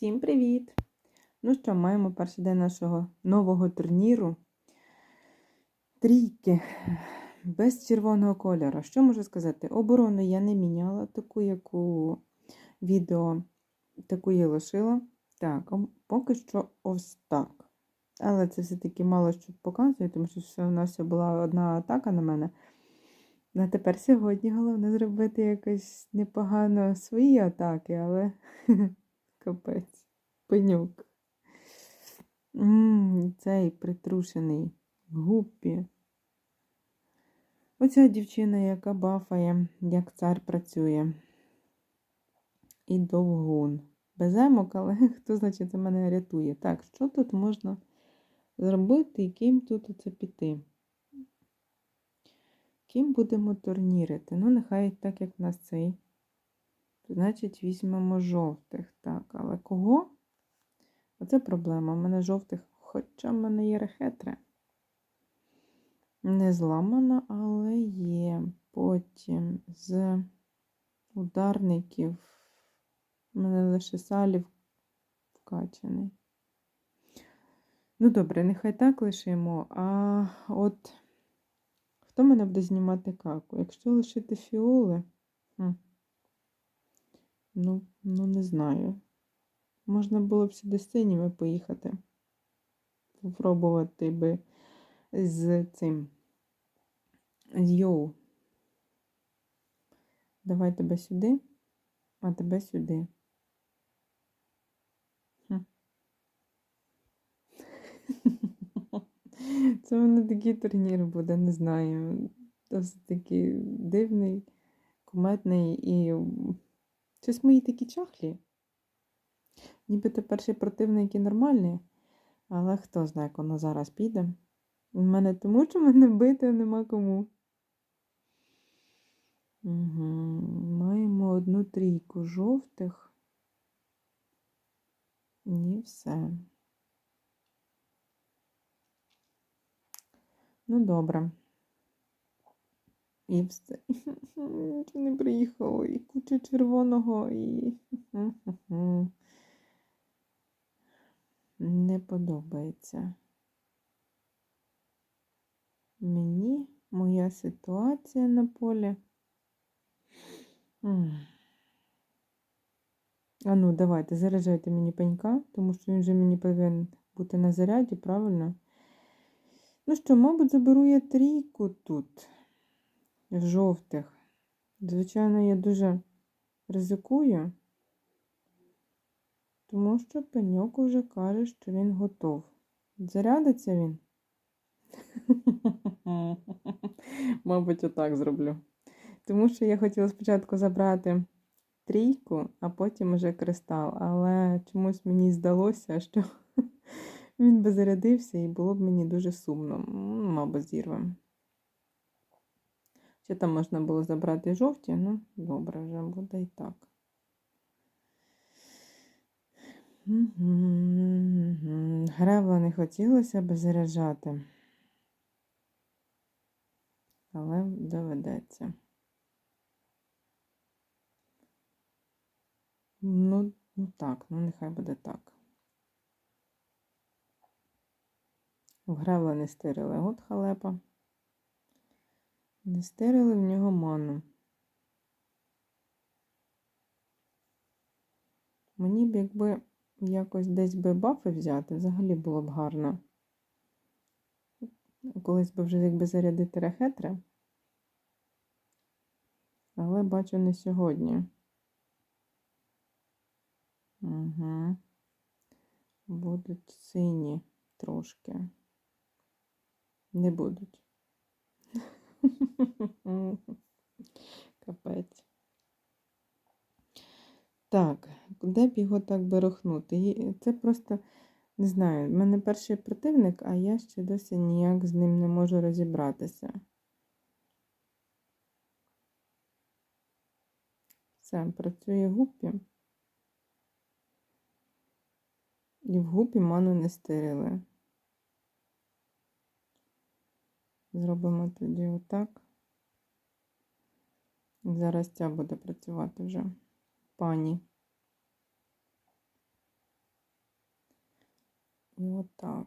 Всім привіт! Ну що, маємо перший день нашого нового турніру. Трійки без червоного кольору. Що можу сказати? Оборону я не міняла, таку, як у відео, таку я лишила. Так, поки що ось так. Але це все-таки мало що показує, тому що у нас була одна атака на мене. На тепер сьогодні головне зробити якось непогано свої атаки, але капець, Ммм, цей притрушений гуппі. Оця дівчина, яка бафає, як цар працює. І довгун. Без емок, але хто, значить, мене рятує? Так, що тут можна зробити і ким тут оце піти? Ким будемо турнірити? Ну, нехай так, як в нас цей. Значить, візьмемо жовтих. Так, але кого? Оце проблема. У мене жовтих, хоча в мене є рехетри. Не зламана, але є. Потім з ударників. У мене лише салів вкачаний. Ну, добре, нехай так лишимо. А от хто мене буде знімати каку? Якщо лишити фіоли, ну, ну, не знаю. Можна було б сюди з синіми поїхати. Попробувати би з цим. З йоу. Давай тебе сюди, а тебе сюди. Це в мене такий турнір буде, не знаю. Досить такий дивний, куметний і щось мої такі чахлі. Нібито перший противник і нормальний, але хто знає, як воно зараз піде. У мене тому, що мене бити нема кому. Угу. Маємо одну трійку жовтих. І все. Ну, добре. І все. Нічого не приїхало. І куча червоного, і. Не подобається. Мені моя ситуація на полі. А ну, давайте, заряджайте мені пенька, тому що він вже мені повинен бути на заряді, правильно? Ну що, мабуть, заберу я трійку тут, жовтих. Звичайно, я дуже ризикую, тому що пеньок уже каже, що він готов. Зарядиться він? Мабуть, отак зроблю. Тому що я хотіла спочатку забрати трійку, а потім уже кристал. Але чомусь мені здалося, що він би зарядився і було б мені дуже сумно. Мабуть, зірвем. Ще там можна було забрати жовті, ну, добре, вже буде і так. Гревла не хотілося б заряджати, але доведеться. Ну, ну так, ну нехай буде так. В Гревла не стирили, от халепа. Не стирили в нього ману. Мені б якби якось десь би бафи взяти, взагалі було б гарно. Колись би вже якби зарядити рехетри. Але бачу не сьогодні. Угу. Будуть сині трошки. Не будуть. Капець. Так, де б його так берухнути? Це просто, не знаю, в мене перший противник, а я ще досі ніяк з ним не можу розібратися. Все, працює гупі. І в гупі ману не стирили. Зробимо тоді отак. Зараз ця буде працювати вже пані. Отак.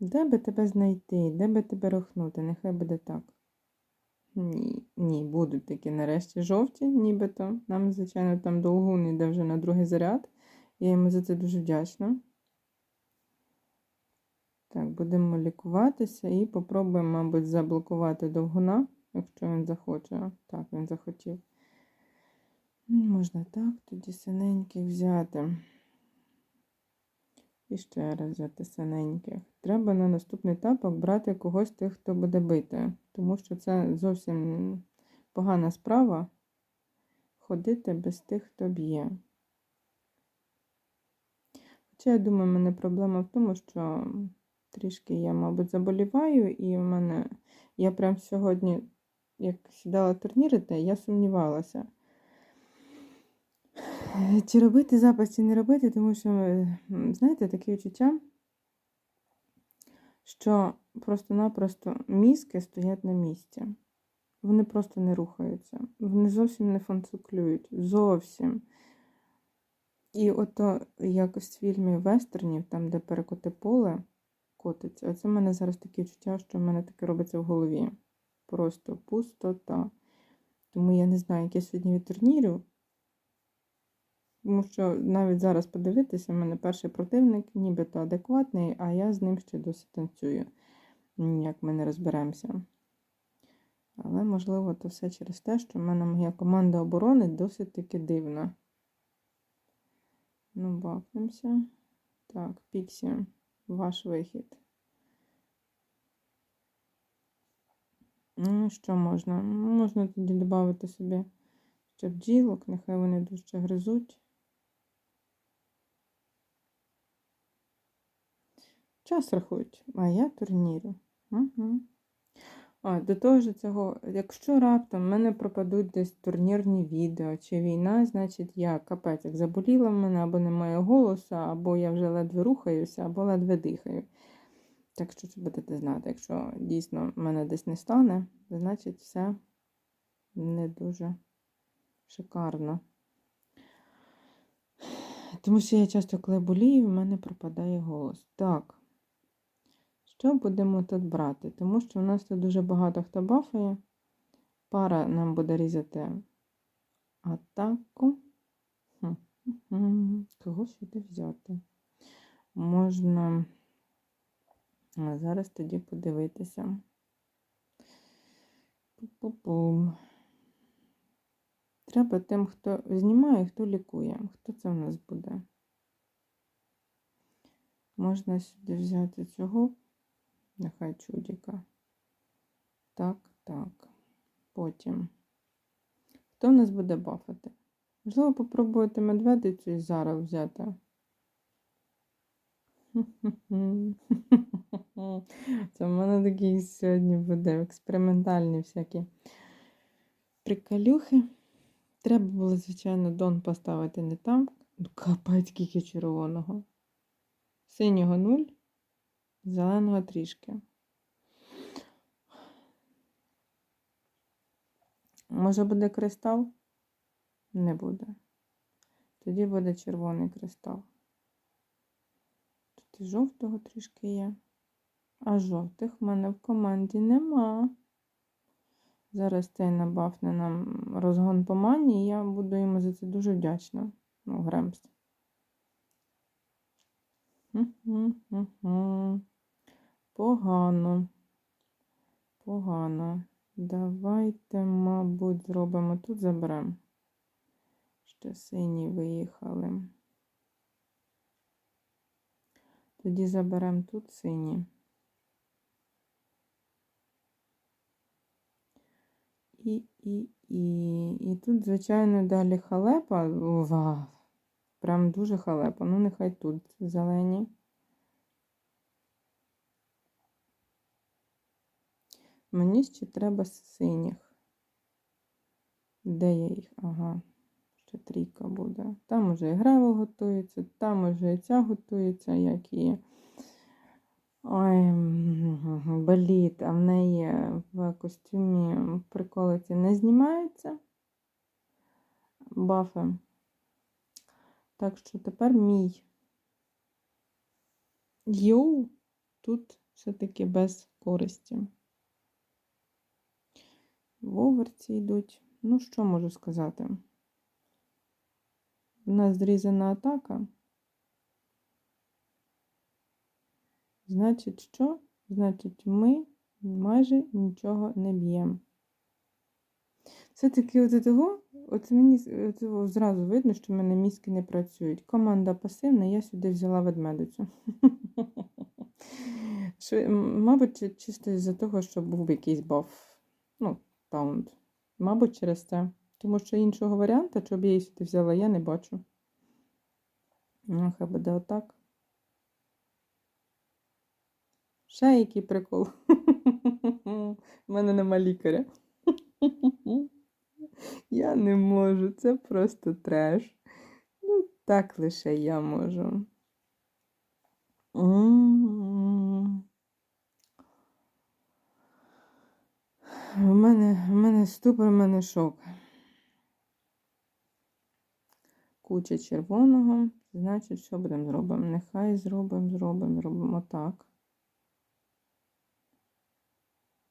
Де би тебе знайти? Де би тебе рухнути? Нехай буде так. Ні, ні, будуть такі нарешті жовті, нібито. Нам, звичайно, там долгун йде вже на другий заряд. Я йому за це дуже вдячна. Так, будемо лікуватися і попробуємо, мабуть, заблокувати довгуна, якщо він захоче. Так, він захотів. М, Можна так, тоді синеньких взяти. І ще раз взяти синеньких. Треба на наступний тапок брати когось тих, хто буде бити. Тому що це зовсім погана справа ходити без тих, хто б'є. Хоча, я думаю, в мене проблема в тому, що трішки я, мабуть, заболіваю, і в мене я прям сьогодні, як сідала турнірити, я сумнівалася. Чи робити запис, чи не робити, тому що, е, знаєте, таке відчуття, що просто-напросто мізки стоять на місці. Вони просто не рухаються. Вони зовсім не функціонують. Зовсім. І ото, як в фільмі вестернів, там, де перекоти поле котиться, оце в мене зараз таке відчуття, що в мене таке робиться в голові. Просто пустота. Тому я не знаю, як я сьогодні від турнірів. Тому що навіть зараз подивитися, в мене перший противник нібито адекватний, а я з ним ще досі танцюю. Ніяк ми не розберемося. Але, можливо, то все через те, що в мене моя команда оборони досить таки дивна. Ну, бахнемося. Так, Піксі, ваш вихід. Ну, що можна? Можна тоді додати собі ще бджілок, нехай вони дужче гризуть. Час рахують, а я турнірю. Угу. А, до того ж цього, якщо раптом в мене пропадуть десь турнірні відео чи війна, значить я капець як заболіла в мене, або немає голосу, або я вже ледве рухаюся, або ледве дихаю. Так що це будете знати, якщо дійсно мене десь не стане, значить все не дуже шикарно. Тому що я часто, коли болію, в мене пропадає голос. Так. Що будемо тут брати? Тому що у нас тут дуже багато хто бафає. Пара нам буде різати атаку. Кого сюди взяти? Можна зараз тоді подивитися. Пу-пу-пум. Треба тим, хто знімає, хто лікує. Хто це в нас буде? Можна сюди взяти цього, нехай чудіка. Так, так. Потім. Хто в нас буде бафати? Можливо, попробувати медведицю і зараз взяти. Це в мене такий сьогодні буде експериментальні всякі приколюхи. Треба було, звичайно, дон поставити не там. Ну, капець скільки червоного. Синього нуль, зеленого трішки. Може буде кристал? Не буде. Тоді буде червоний кристал. Тут і жовтого трішки є. А жовтих в мене в команді нема. Зараз цей набафне нам розгон по мані, і я буду йому за це дуже вдячна. Ну, Гремс. Погано. Погано. Давайте, мабуть, зробимо тут заберемо. Ще сині виїхали. Тоді заберемо тут сині. І, і, і. І тут, звичайно, далі халепа. Вау! Прям дуже халепа. Ну, нехай тут зелені. Мені ще треба синіх. Де я їх? Ага, ще трійка буде. Там уже і гревел готується, там уже і ця готується, як і. Ой, боліт, а в неї в костюмі приколиці не знімаються. бафи. Так що тепер мій йоу тут все-таки без користі. В оверці йдуть. Ну, що можу сказати? У нас зрізана атака. Значить, що? Значить, ми майже нічого не б'ємо. Все-таки от того, от мені от зразу видно, що в мене мізки не працюють. Команда пасивна, я сюди взяла ведмедицю. Мабуть, чисто із-за того, що був якийсь баф. Ну, таунт. Мабуть, через це. Тому що іншого варіанту, щоб я її сюди взяла, я не бачу. Ну, хай буде отак. Ще який прикол. У мене нема лікаря. Я не можу, це просто треш. Ну, так лише я можу. У мене, у мене ступор, у мене шок. Куча червоного. Значить, що будемо зробимо? Нехай зробимо, зробимо, зробимо так.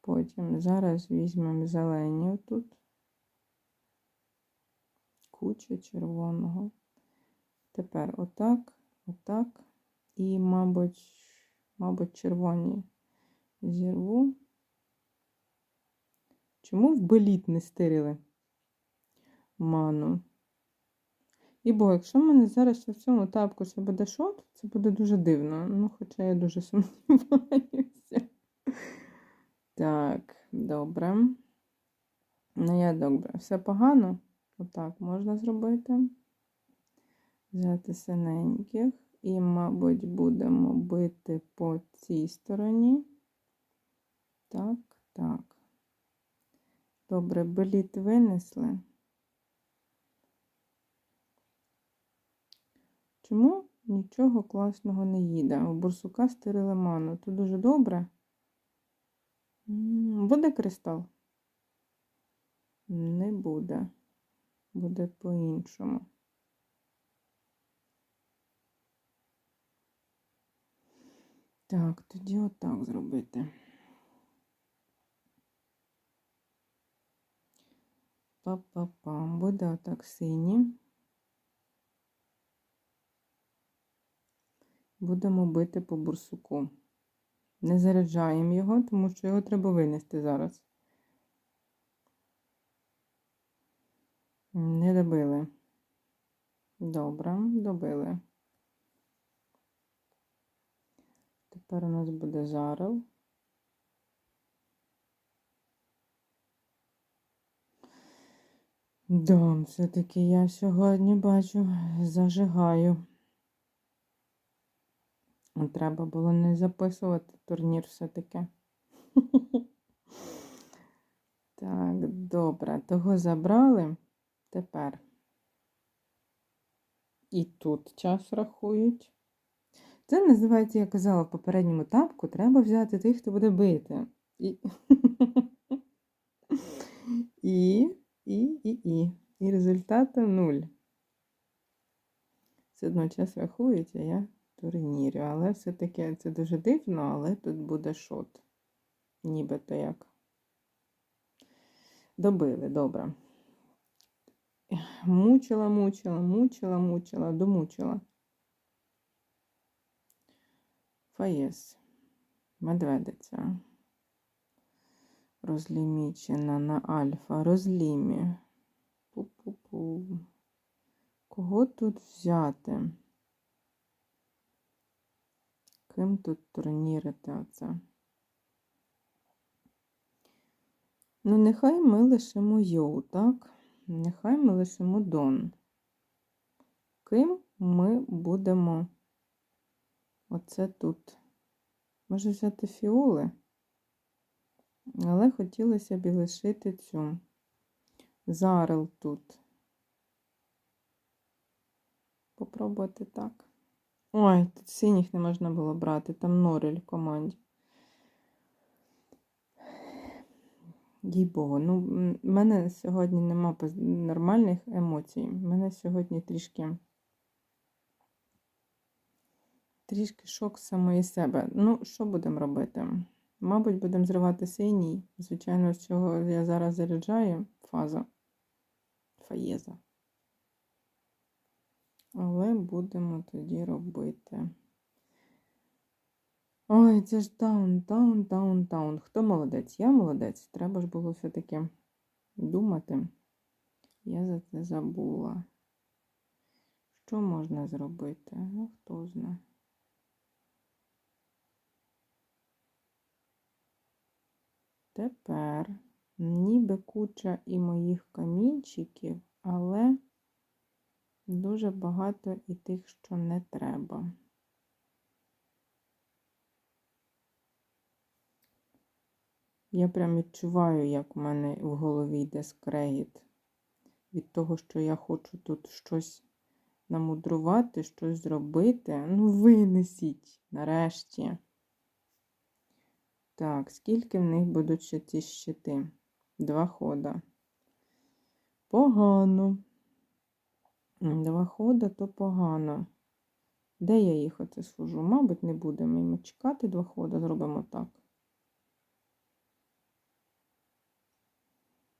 Потім зараз візьмемо зелені отут. Куча червоного. Тепер отак, отак. І, мабуть, мабуть, червоні зірву. Чому в беліт не стирили ману? І бо, якщо в мене зараз в цьому тапку ще буде шот, це буде дуже дивно. Ну, хоча я дуже сумніваюся. Так, добре. Ну, я добре. Все погано. Отак можна зробити. Взяти синеньких. І, мабуть, будемо бити по цій стороні. Так, так. Добре, беліт винесли. Чому нічого класного не їде? У бурсука стирили ману. То дуже добре. Буде кристал? Не буде. Буде по-іншому. Так, тоді отак зробити. Па-па-пам. Буде отак сині. Будемо бити по бурсуку. Не заряджаємо його, тому що його треба винести зараз. Не добили. Добре, добили. Тепер у нас буде жарил. Да, все-таки я сьогодні бачу, зажигаю. Треба було не записувати турнір все-таки. Так, добре, того забрали. Тепер. І тут час рахують. Це називається, я казала в попередньому тапку, треба взяти тих, хто буде бити. І, і, і, і, і. І результату нуль. Все одно час рахують, а я турнірю. Але все-таки це дуже дивно, але тут буде шот. Нібито як. Добили, добре. Мучила, мучила, мучила, мучила, домучила. Фаєс. Медведиця. Розлімічена на альфа. Розлімі. Пу-пу-пу. Кого тут взяти? Ким тут турнірити оце? Ну, нехай ми лишимо Йоу, так? Нехай ми лишимо Дон. Ким ми будемо оце тут? Може взяти фіоли? Але хотілося б і лишити цю зарел тут. Попробувати так. Ой, тут синіх не можна було брати, там Норель в команді. їй Богу, ну, в мене сьогодні нема нормальних емоцій. У мене сьогодні трішки. Трішки шок самої себе. Ну, що будемо робити? Мабуть, будемо зривати синій. Звичайно, з чого я зараз заряджаю фаза. Фаєза. Але будемо тоді робити. Ой, це ж таун, таун, таун, таун. Хто молодець? Я молодець. Треба ж було все-таки думати. Я за це забула. Що можна зробити? Ну, хто знає. Тепер ніби куча і моїх камінчиків, але дуже багато і тих, що не треба. Я прям відчуваю, як в мене в голові йде скрегіт від того, що я хочу тут щось намудрувати, щось зробити. Ну, винесіть нарешті. Так, скільки в них будуть ще ці щити? Два хода. Погано. Два хода, то погано. Де я їх оце служу? Мабуть, не будемо їм чекати два хода, зробимо так.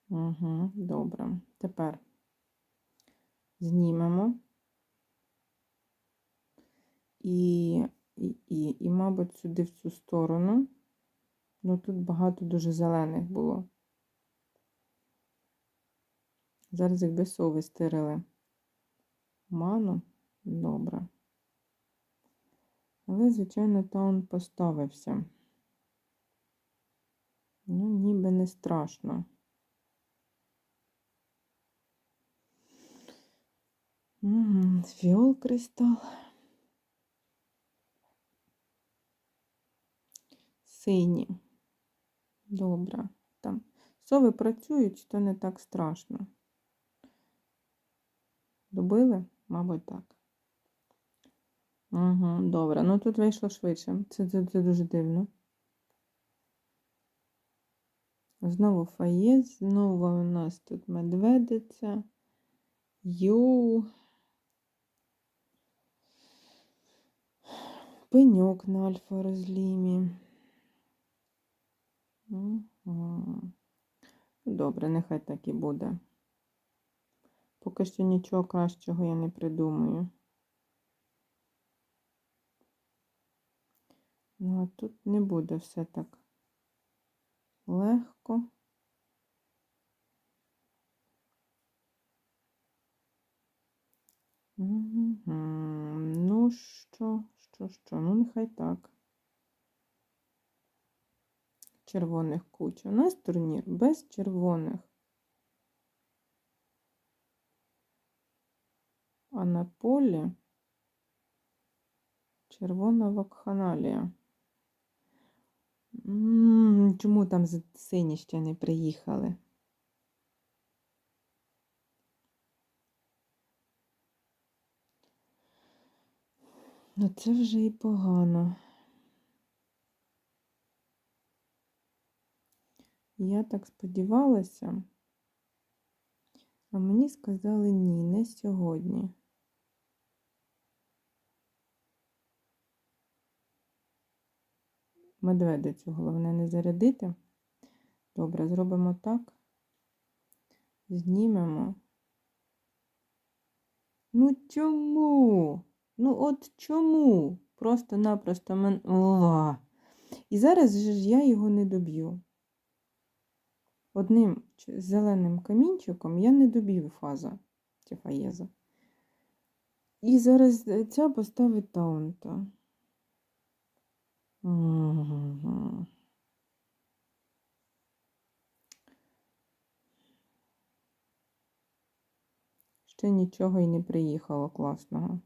Угу, добре. Тепер знімемо. І, і, і, і, мабуть, сюди в цю сторону. Ну, тут багато дуже зелених було. Зараз якби сови стирили. Ману, добре. Але, звичайно, таун поставився. Ну, ніби не страшно. Фіол кристал. Сині. Добре. Там сови працюють, то не так страшно. Добили? Мабуть, так. Угу, добре. Ну тут вийшло швидше. Це, це, це дуже дивно. Знову фаєз, знову у нас тут медведиця. Йоу. Пеньок на альфа розлімі. Добре, нехай так і буде. Поки що нічого кращого я не придумаю. Ну, а тут не буде все так легко. Угу. Ну що, що, що? Ну, нехай так. Червоних куча. У нас турнір без червоних. А на полі червона вакханалія. Чому там сині ще не приїхали? Ну це вже і погано. Я так сподівалася, а мені сказали ні, не сьогодні. Медведицю головне не зарядити. Добре, зробимо так. Знімемо. Ну чому? Ну от чому? Просто-напросто мен. О! І зараз же ж я його не доб'ю. Одним зеленим камінчиком я не доб'ю фаза чи фаєза. І зараз е, ця поставить таунта. Ще нічого і не приїхало класного.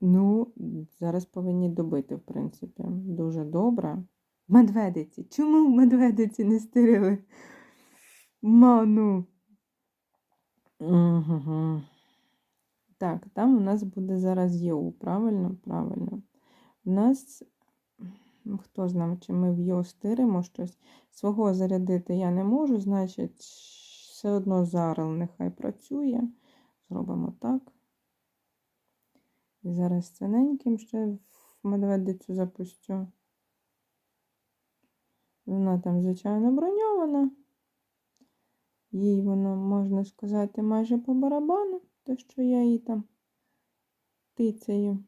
Ну, зараз повинні добити, в принципі. Дуже добре. Медведиці. Чому медведиці не стирили? Ману. Угу. Так, там у нас буде зараз ЄУ. Правильно? Правильно. У нас хто знає, чи ми в його стиримо щось. Свого зарядити я не можу, значить, все одно зарил нехай працює. Зробимо так. Зараз ціненьким ще в медведицю запустю. Вона там, звичайно, броньована. Їй воно, можна сказати, майже по барабану, те, що я їй там тицею.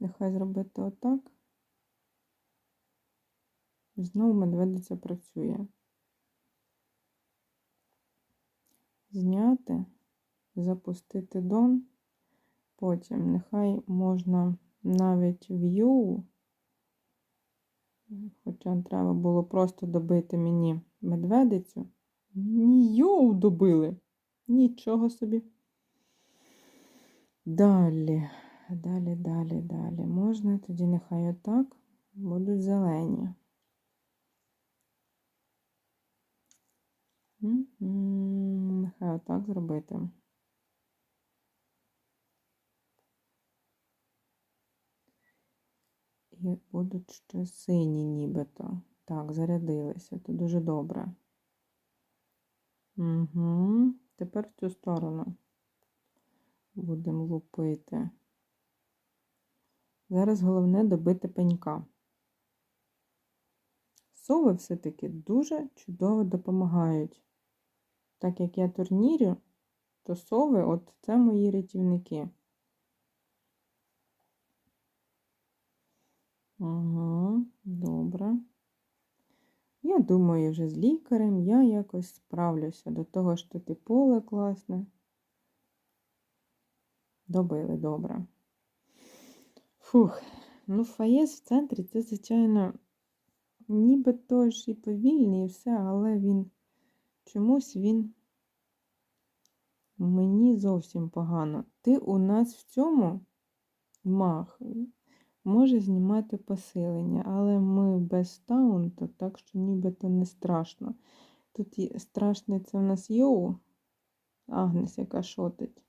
Нехай зробити отак. Знову медведиця працює. Зняти, запустити дон. Потім нехай можна навіть Ю, хоча треба було просто добити мені медведицю. Ні, йоу добили. Нічого собі. Далі, далі, далі, далі. Можна тоді нехай отак будуть зелені. Нехай отак зробити. Будуть ще сині нібито. Так, зарядилися. Це дуже добре. Угу. Тепер в цю сторону будемо лупити. Зараз головне добити пенька. Сови все-таки дуже чудово допомагають. Так як я турнірю, то сови от це мої рятівники. Ага, добре. Думаю, вже з лікарем я якось справлюся. До того ж тут поле класне. Добили, добре. Фух, ну фаєс в центрі це, звичайно, ніби тож і повільний, і все, але він чомусь він мені зовсім погано. Ти у нас в цьому мах може знімати посилення, але ми без таунту, так що нібито не страшно. Тут є, страшний це в нас Йоу, Агнес, яка шотить.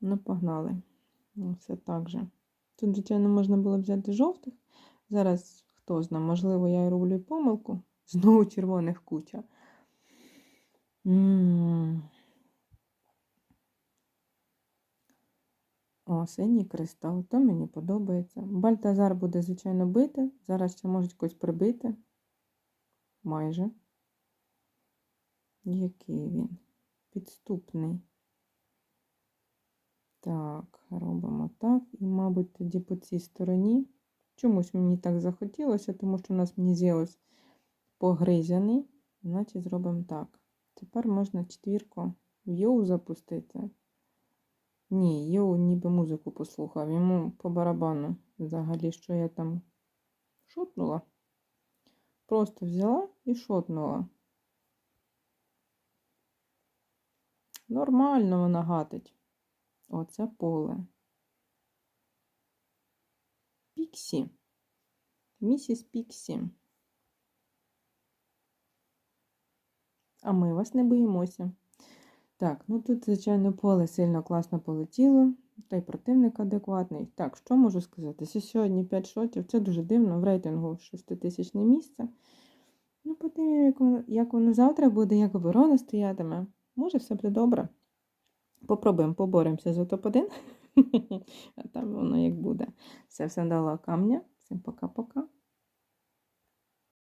Ну, погнали. Ну, все так же. Тут, звичайно, можна було взяти жовтих. Зараз, хто знає, можливо, я роблю помилку. Знову червоних куча. М. О, синій кристал, то мені подобається. Бальтазар буде, звичайно, бити. Зараз ще можуть когось прибити. Майже. Який він? Підступний. Так, робимо так. І, мабуть, тоді по цій стороні. Чомусь мені так захотілося, тому що у нас з'явилось погризяний. Значить, зробимо так. Тепер можна четвірку в йоу запустити. Ні, Йоу ніби музику послухав. Йому по барабану взагалі, що я там шотнула. Просто взяла і шотнула. Нормально вона гатить. Оце поле. Піксі. Місіс Піксі. А ми вас не боїмося. Так, ну тут, звичайно, поле сильно класно полетіло, та й противник адекватний. Так, що можу сказати? Сьогодні 5 шотів, це дуже дивно, в рейтингу 6000 місце. Ну, подивимо, як воно, як воно завтра буде, як оборона стоятиме. Може, все буде добре. Попробуємо, поборемося за топ-1. А там воно як буде. Все, все дало камня. Всім пока-пока.